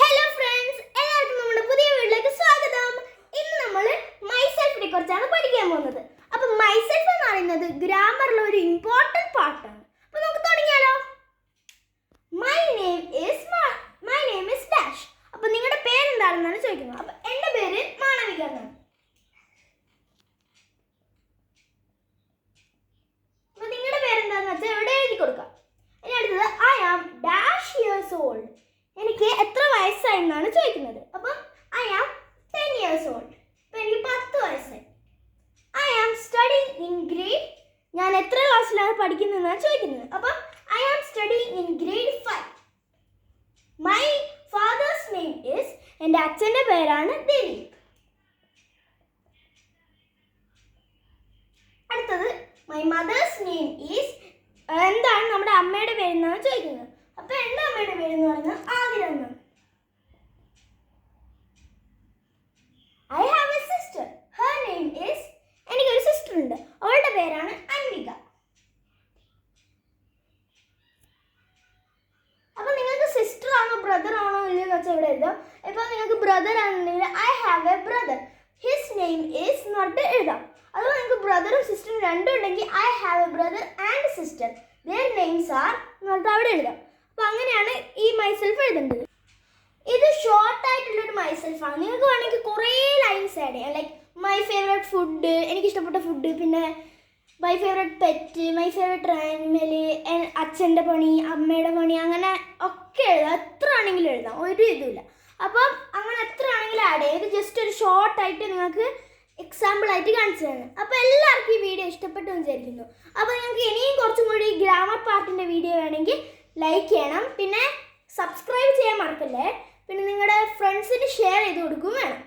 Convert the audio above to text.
Hello friends എല്ലാവർക്കും നമ്മുടെ പുതിയ വീട്ടിലേക്ക് സ്വാഗതം. ഇന്ന് നമ്മൾ മൈസെൽഫിനെ കുറിച്ചാണ് പഠിക്കാൻ പോകുന്നത്. അപ്പൊ മൈസെൽഫ് എന്ന് പറയുന്നത് ഗ്രാമറിലെ ഒരു ഇമ്പോർട്ടന്റ് പാർട്ടാണ് അപ്പൊ നമുക്ക് തുടങ്ങിയാലോ. My name is my name is dash അപ്പൊ നിങ്ങളുടെ പേര് എന്താണെന്നാണ് ചോദിക്കുന്നത്. അപ്പൊ എന്റെ പേര് മാളവിക എന്നാണ് അപ്പൊ നിങ്ങളുടെ പേര് എന്താണെന്ന് വെച്ചാൽ ഇവിടെ എഴുതി കൊടുക്കാം ഇനി അടുത്തത് I am dash years old എനിക്ക് എത്ര വയസ്സായി എന്നാണ് ചോദിക്കുന്നത്. അപ്പം I am ten years old അപ്പം എനിക്ക് പത്ത് വയസ്സായി. I am study in grade ഞാൻ എത്ര ക്ലാസ്സിലാണ് പഠിക്കുന്നതെന്നാണ് ചോദിക്കുന്നത്. അപ്പം I am study in grade five my father's name is എന്റെ അച്ഛന്റെ പേരാണ് ദിലീപ്. അടുത്തത് മൈ മദേഴ്സ് നെയിം ഈസ് എന്താണ് നമ്മുടെ അമ്മയുടെ പേരെന്നാണ് ചോദിക്കുന്നത്. അപ്പൊ എന്റെ അമ്മയുടെ പേര് എന്ന് പറയുന്നത് ആതിര എന്നാണ് I have a sister her name is എനിക്കൊരു സിസ്റ്റർ ഉണ്ട് അവളുടെ പേരാണ് അൻവിക അപ്പൊ നിങ്ങൾക്ക് സിസ്റ്റർ ആണോ ബ്രദർ ആണോ ഇല്ലെന്ന് വെച്ചാൽ ഇപ്പോൾ ഇപ്പൊ നിങ്ങൾക്ക് ബ്രദർ ആണെന്നുണ്ടെങ്കിൽ I have a brother his name is note എഴുതാം അതുപോലെ നിങ്ങൾക്ക് ബ്രദറും സിസ്റ്ററും രണ്ടും ഉണ്ടെങ്കിൽ I have a brother and sister their names are എന്നിട്ട് അവിടെ എഴുതാം. അപ്പോൾ അങ്ങനെയാണ് ഈ മൈസെൽഫ് എഴുതേണ്ടത്. ഇത് ഷോർട്ട് ആയിട്ടുള്ളൊരു മൈസെൽഫ് ആണ്. നിങ്ങൾക്ക് വേണമെങ്കിൽ കുറേ ലൈൻസ് ആഡ് ചെയ്യാം. ലൈക്ക് മൈ ഫേവറേറ്റ് ഫുഡ് എനിക്ക് ഇഷ്ടപ്പെട്ട ഫുഡ് പിന്നെ my favourite pet my favourite animal അച്ഛന്റെ പണി അമ്മയുടെ പണി അങ്ങനെ ഒക്കെ എഴുതാം. എത്ര ആണെങ്കിലും എഴുതാം. ഒരു ഇതുമില്ല അപ്പം അങ്ങനെ എത്ര ആണെങ്കിലും ആഡ് ചെയ്യാം. ഇത് ജസ്റ്റ് ഒരു ഷോർട്ടായിട്ട് നിങ്ങൾക്ക് എക്സാമ്പിൾ ആയിട്ട് കാണിച്ചു തന്നെ അപ്പോൾ എല്ലാവർക്കും ഈ വീഡിയോ ഇഷ്ടപ്പെട്ടു വിചാരിക്കുന്നു. അപ്പോൾ നിങ്ങൾക്ക് ഇനിയും കുറച്ചും കൂടി ഗ്രാമർ പാർട്ടിന്റെ വീഡിയോ വേണമെങ്കിൽ ലൈക്ക് ചെയ്യണം. പിന്നെ സബ്സ്ക്രൈബ് ചെയ്യാൻ മറക്കല്ലേ? പിന്നെ നിങ്ങളുടെ ഫ്രണ്ട്സിന് ഷെയർ ചെയ്ത് കൊടുക്കും വേണം.